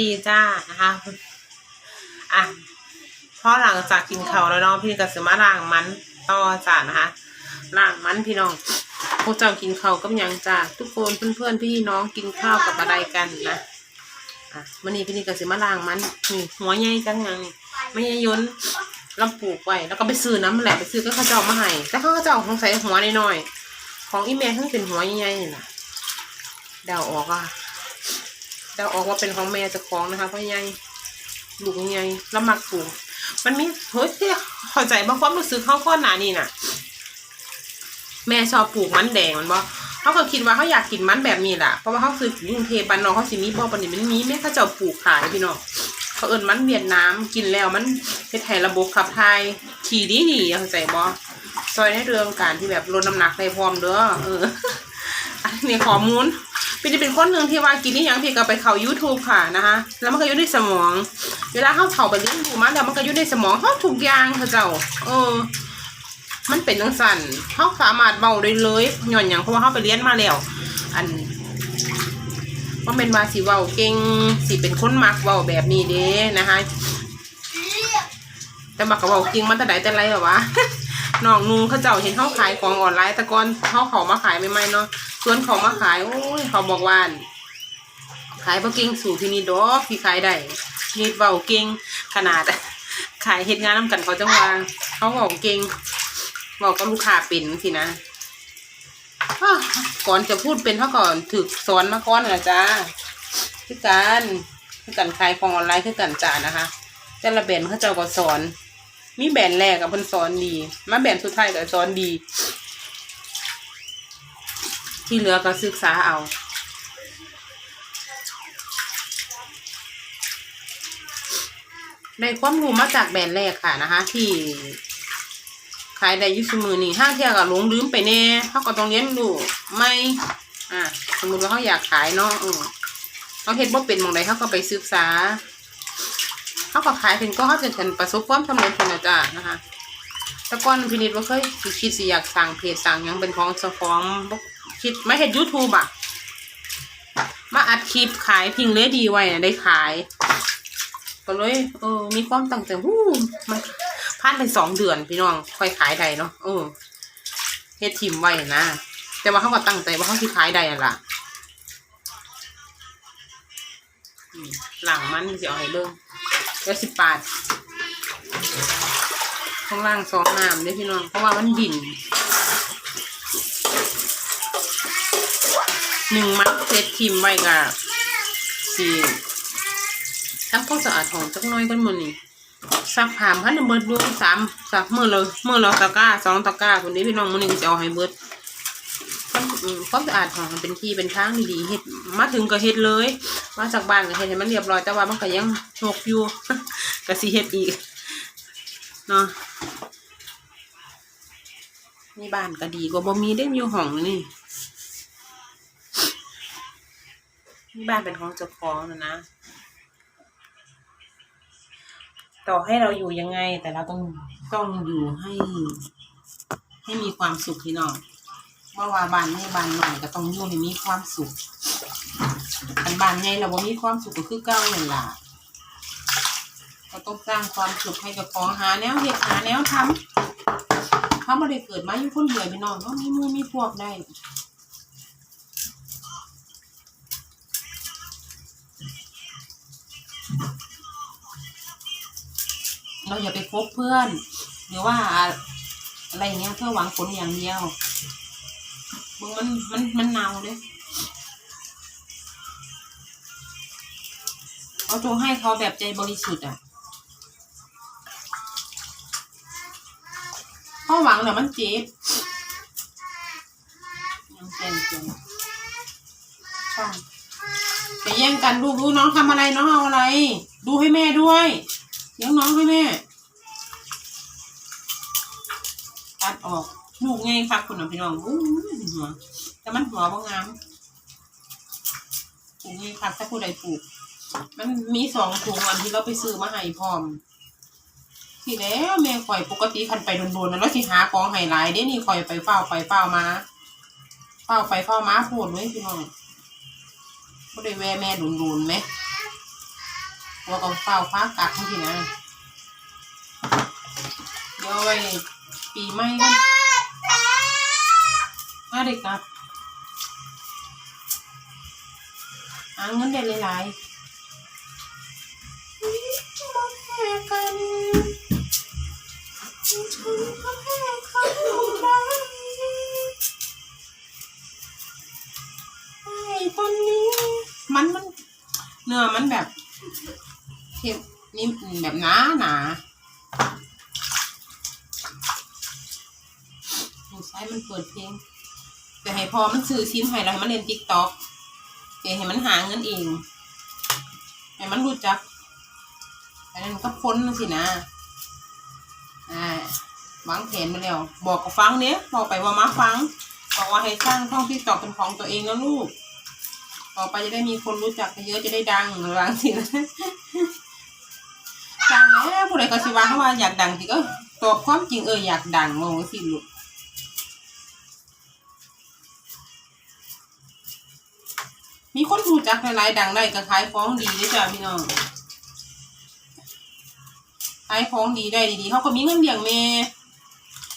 ดีจ้านะคะอะเพราะหลังจากกินเขาแล้วเนาะพี่ก็สมาล้างมันต่อจ้านะคะล้างมันพี่น้องพวกเจ้ากินเขากับยังจ้าทุกคนเพื่อนๆพี่น้องกินข้าวกับอะไรกันนะอะวันนี้พี่นี่ก็สิมาล้างมันนี่หัวใหญ่จังยังนี่ไม่ใช่ยนลำปลูกไว้แล้วก็ไปซื้อน้ำแหละไปซื้อก็เขาเจ้ามาให้แต่เขาก็เจ้าของใส่หัวน้อยๆของอีเมลทั้งเป็นหัวใหญ่ๆนี่นะเดาออกอะ เดาออกว่าเป็นของแม่จะคล้องนะคะพราะยายลูกยายแล้วมักปลูกมันมีเฮ้ยเข้าใจบางความรู้สึกเขาก้อนหนานี่น่ะ แม่ชอบปลูกมันแดงมันบ่เขาก็คิดว่าเขาอยากกินมันแบบนี้แหละเพราะว่าเขาซื้อยู่กรุงเทพบ้านนอกเขาสิมีบ่ปานนี้มันมีแม่เขาจะปลูกขายพี่น้องเขาเอิ้นมันเวียดนามกินแล้วมันเฮ็ดให้ระบบขับถ่ายขี่ดีดีเข้าใจบ่ซอยในเรื่องการที่แบบลดน้ำหนักได้พร้อมเด้อเอออันนี้ข้อมูล พี่จะเป็นคนหนึ่งที่ว่ากินนี่ยังพี่ก็ไปเข้า YouTube ค่ะนะคะ แล้วมันก็อยู่ในสมอง เวลาเขาเผาไปเลี้ยงดูมาแล้วมันก็อยู่ในสมองเขาทุกยางเขาเจ้า เออ มันเป็นจังสั่นเขาสามารถเบาได้เลยหย่อนอย่างเพราะว่าเขาไปเรียนมาแล้ว อันว่าเป็นมาสิเว้าเก่งสิเป็นคนมักเว้าแบบนี้เด้นะคะ แต่มักกับเว้าเก่งมันแต่ไหนแต่ไรหรอวะน้องนูเขาเจ้าเห็นเขาขายของออนไลน์แต่ก่อนเขาเขามาขายใหม่ๆเนาะ ส่วนเขามาขายโอ้ยเขาบอกว่าขายบ่เก่งสู่ที่นี่ดอกที่ขายได้นี่เว้าเก่งขนาดขายเฮ็ดงานนํกันเขาจังว่าเขาเว้าเก่งเว้ากับลูกค้าเป็นสินะก่อนจะพูดเป็นเขาก่อนถึกสอนมาก่อนนะจ้าคือกันคือกันขายของออนไลน์คือกันจ้านะคะ แต่ละแบรนด์เขาเจ้าก็สอน มีแบรนด์แรกกับเพิ่นสอนดี มาแบรนด์สุดท้ายก็สอนดี ที่เหลือก็ศึกษาเอา ได้ความรู้มาจากแบรนด์แรกค่ะนะคะ ที่ขายได้ยุสมือนี่ห้างเที่ยวกับหลงลืมไปแน่เขาก็ต้องเรียนรู้ไม่อ่าสมมติว่าเขาอยากขายเนาะเขาเฮ็ดบ่เป็นมองใดเขาก็ไปศึกษาเขาก็ขายถึงก็เขาจะกันประสบความสำเร็จเป็นอาจารย์นะคะ แต่ก่อนพินิจว่าเคยคิดสิอยากสั่งเพจสั่งยังเป็นของเจ้าของ คิดไม่เห็นยูทูบอะ มาอัดคลิปขายพิงเลดีไว้นะได้ขาย ก็เลยเออ มีความตั้งใจวู้มันผ่านไปสองเดือนพี่น้อง ค่อยขายได้เนาะเออเฮ็ดทีมไว้นะ แต่ว่าเขาก็ตั้งใจว่าเขาสิขายได้อะล่ะหลังมันสิเอาให้เบิ่งแล้วสิบบาทข้างล่างซองน้ำเด้อพี่น้อง เพราะว่ามันบิน หนึ่งมัดเซตทิมไว้กับสี่ทำความสะอาดของจักน้อยกันหมดนี่ซักผ้าพันเบิดดูสามสักมือเรามือเราตะกร้าสองตะกร้าคนนี้พี่น้องมือหนึ่งจะเอาให้เบิดความอืมควาสะอาดของมันเป็นที่เป็นทางดีๆเฮ็ดมาถึงก็เฮ็ดเลย มาจากบ้านก็เฮ็ดให้มันเรียบร้อยแต่ว่ามันก็ยังหกอยู่ก็สิเฮ็ดอีกเนาะมีบ้านก็ดีกว่าบ่มีได้อยู่ห้องนี่มี บ้านเป็นของเจ้าของนะนะ ต่อให้เราอยู่ยังไง แต่เราต้องต้องอยู่ให้ ให้มีความสุขพี่น้องเมื่อว่าบ้านให้บ้านหน่อยก็ต้องอยู่ให้มีความสุขอันบ้านใหญ่เราบ่มีความสุขก็คือเก่านั่นล่ะก็ต้องสร้างความสุขให้กับของหาแนวเฮ็ดหาแนวทำเขาบ่ได้เกิดมาอยู่คนเดียวพี่น้องต้องมีมู่มีพวกได้ เราอย่าไปคบเพื่อน หรือว่าอะไรอย่างเงี้ยเพื่อหวังผลอย่างเดียวมึงมันมันมันเนาเลยเขาจงให้เขาแบบใจบริสุทธิ์อะเพราะหวังเดี๋ยมันเจ็บยังเจ็บเจ็บใช่ไปแย่งกันลูกดูน้องทำอะไรน้องเอาอะไร ดูให้แม่ด้วยเลี้ยงน้องให้แม่ ตัดออกลูกไงค่ะคุณน้องพี่น้องอู้หัวแต่มันหัวบ่งามปลูกไงค่ะถ้าผู้ใดปลูก มันมีสองถุงอันที่เราไปซื้อมาให้พร้อมที่แล้วแม่ข่อยปกติคันไปโดนๆนะแล้วสิหาของให้หลายเด้นี่ข่อยไปเฝ้าไปเฝ้ามาเฝ้าไปเฝ้ามาพูดไว้พี่น้องบ่ได้แวแม่โดนๆไหมหัวกับเฝ้าฟ้ากัดทั้งทีนะเดี๋ยวไว้ ปีใหม่กันมาเด็กกลับหาเงินได้หลายๆกันฉันก็แพ้เขาได้ไอ้ตอนนี้ มันมัน เนื้อมันแบบเค็มนี่แบบหนาหนา ดเพลงแต่ให้พอมันซื้อซิมให้แล้วให้มันเล่นติ๊กต็อกเดี๋ยวให้มันหาเงินเอง ให้มันรู้จักอันนั้นก็พ้นสินะอ่าวางแผนมาแล้ว บอกกับฟังเนี้ยบอกไปว่ามาฟัง บอกว่าให้สร้างช่องติ๊กต็อกเป็นของตัวเองนะลูก ต่อไปจะได้มีคนรู้จักเยอะจะได้ดังวางสินะดังแล้วผู้ใดก็สิว่าเขาว่าอยากดังสิก็ตอบความจริงเอออยากดังมองสิลูก มีคนรู้จักหลายๆดังได้ก็ขายของดีเลยจ้ะพี่น้องขายของดีได้ดีๆเขาก็มีเงินเลี้ยงแม่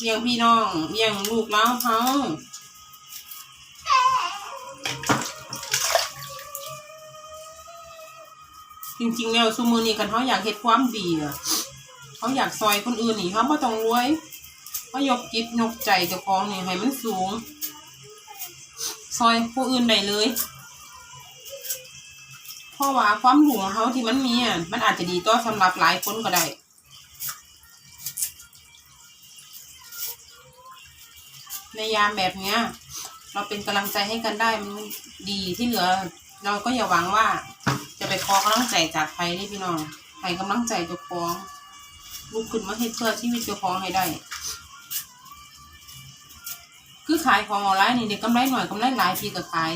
เลี้ยงพี่น้องเลี้ยงลูกแล้วเขาจริง ๆ แล้วซูมือนี่กันเขาอยากเฮ็ดความดีอะเขาอยากซอยคนอื่นนี่เขาไม่ต้องรวยเขายกจิตยกใจเจ้าของนี่ให้มันสูง ซอยผู้อื่นได้เลย เพราะว่าความหลงเขาที่มันมีอะมันอาจจะดีต่อสำหรับหลายคนก็ได้ในยามแบบเนี้ย เราเป็นกำลังใจให้กันได้มันดีที่เหลือ เราก็อย่าหวังว่า จะไปขอกำลังใจจากใครนี่พี่น้องให้กำลังใจเจ้าของลุกขึ้นมาให้เพื่อชีวิตเจ้าของให้ได้ คือขายของออนไลน์นี่เด็กกำไรหน่อยกำไรหลายพี่ก็ขาย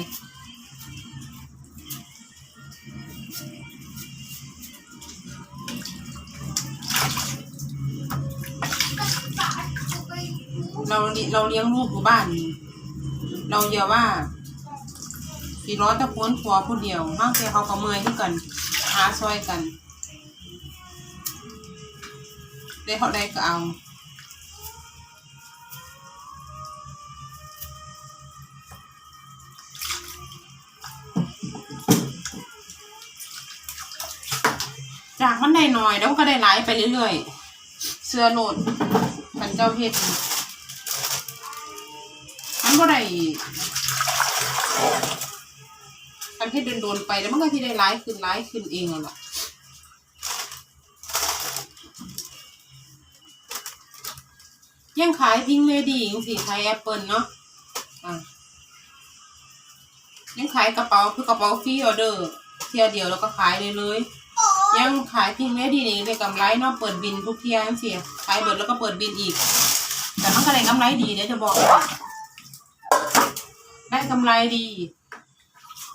เราเราเลี้ยงลูกอยู่บ้าน เราอย่าว่าสี่ร้อนตะพวนครัวผู้เดียวห้างแต่เขาก็เมื่อยที่กัน หาซอยกัน ได้เขาได้ก็เอาจากมันได้หน่อยแล้วก็ได้หลายไปเรื่อยๆ เสื้อโหลดมันเจ้าเพช รมันก็ได้มันเพชรโดนๆไปแล้วมันก็ที่ได้ร้ายขึ้นร้ายขึ้นเองอะล่ะยังขายพิงเลดี้ยังสิขายแอปเปิลเนาะอะยังขายกระเป๋าคือกระเป๋าฟรีออเดอร์เที่ยวเดียวแล้วก็ขายเลยเลยยังขายพิงเลดี้นี่ได้กำไรเนาะเปิดบินทุกเที่ยงสิขายเบิดแล้วก็เปิดบินอีก แต่มันก็ได้กำไรดีเดี๋ยวจะบอก ได้กำไรดี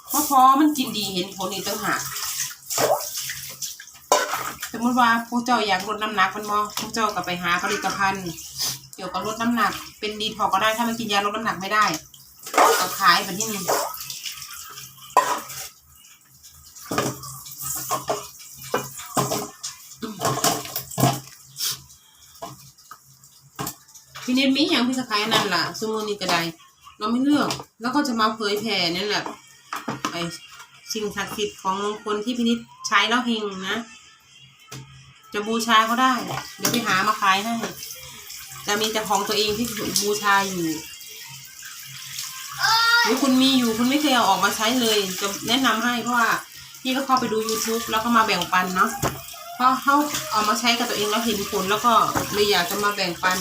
เพราะพอมันกินดีเห็นผลอีกต่างหากสมมติว่าพวกเจ้าอยากลดน้ำหนักมันมอพวกเจ้าก็ไปหาผลิตภัณฑ์เกี่ยวกับลดน้ำหนัก เป็นดีทอก็ได้ถ้ามันกินยาลดน้ำหนักไม่ได้ก็ขายแบบนี้นี่พี่เน็ตมีอย่างพี่สะขายนั่นล่ะสมุนี่ก็ได้ เราไม่เลือก แล้วก็จะมาเผยแผ่นั่แหละไอสิ่งศักดิ์สิทธิ์ของมงคลที่พินิจใช้แล้วเฮงนะ จะบูชาเขาได้ เดี๋ยวไปหามาขายให้จะมีแต่ของตัวเองที่บูชาอยู่หรือคุณมีอยู่คุณไม่เคยเอาออกมาใช้เลย จะแนะนำให้เพราะว่าพี่ก็เข้าไปดู YouTube แล้วก็มาแบ่งปันเนาะเพราะเขาเอามาใช้กับตัวเองแล้วเห็นผลแล้วก็เลยอยากจะมาแบ่งปัน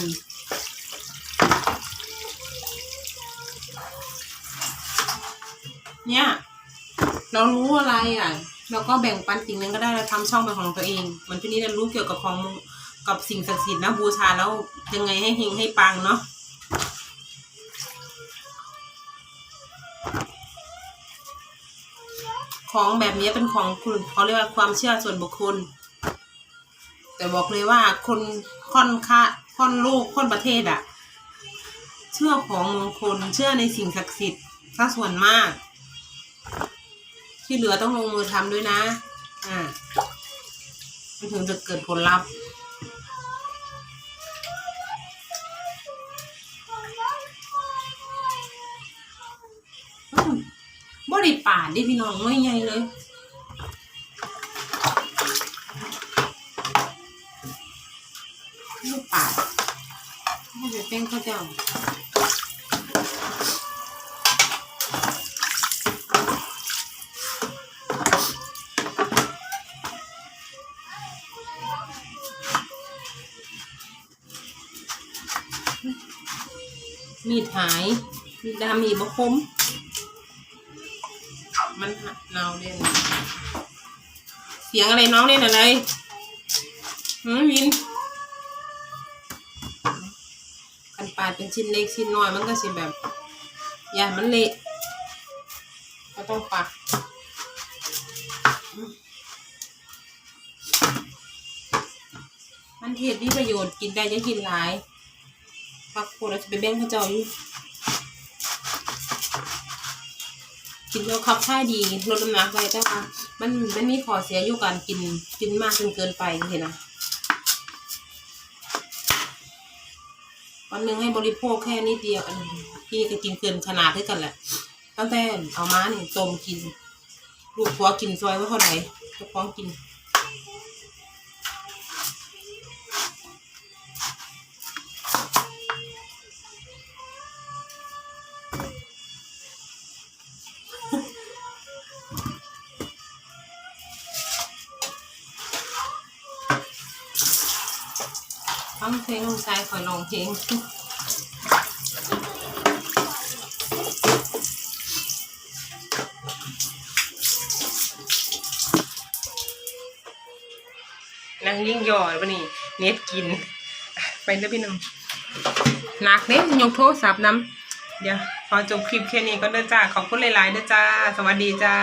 เนี่ย เรารู้อะไรอะ เราก็แบ่งปันสิ่งนึงก็ได้เราทำช่องเป็นของตัวเองเหมันพี่นี่เรารู้เกี่ยวกับของกับสิ่งศักดิ์สิทธิ์นะบูชาแล้วยังไงให้เฮงให้ปังเนาะของแบบนี้เป็นของคุณเขาเรียกว่าความเชื่อส่วนบุคคล แต่บอกเลยว่าคนค่อนค่าค่อนโลกค่อนประเทศอะเชื่อของมงคลเชื่อในสิ่งศักดิ์สิทธิ์ถ้าส่วนมาก ที่เหลือต้องลงมือทำด้วยนะ อ่ามันถึงจะเกิดผลลัพธ์อืมบ่ได้ป่าดเดิพี่น้องน้อยใหญ่เลยไม่ปาดไม่เป็นข้าวเจ้า มีดหาย มีดดำมีบะคม มันเนาเด่นเสียงอะไรน้องเล่นอะไรหืมวินกันปาดเป็นชิ้นเล็กชิ้นน้อยมันก็สิแบบ อย่ามันเละก็ต้องปักมันเทศมีประโยชน์กินได้จะกินหลาย พักโคเราจะไปแบ่งข้าเจ้าอยู่กินแล้วขับค่ายดีลดน้ำหนักได้แต่ว่ามันมันมีข้อเสียอยู่การกินกินมากจนเกินไปเห็นนะวันหนึ่งให้บริโภคแค่นิดเดียวอันพี่ก็กินเกินขนาดด้วยกันแหละ ตั้งแต่เอามาเนี่ยต้มกิน ลูกผัวกินซอยว่าเท่าไหร่จะฟ้าของกิน ชายคอยร้องเพลงนางยิ่งหย่อยปะนี่เน็ตกิน ไปเด้อพี่น้องหนักเน็ตยกโทรศัพท์น้ำเดี๋ยวพอจบคลิปแค่นี้ก็เด้อจ้า ขอบคุณหลายๆเด้อจ้า สวัสดีจ้า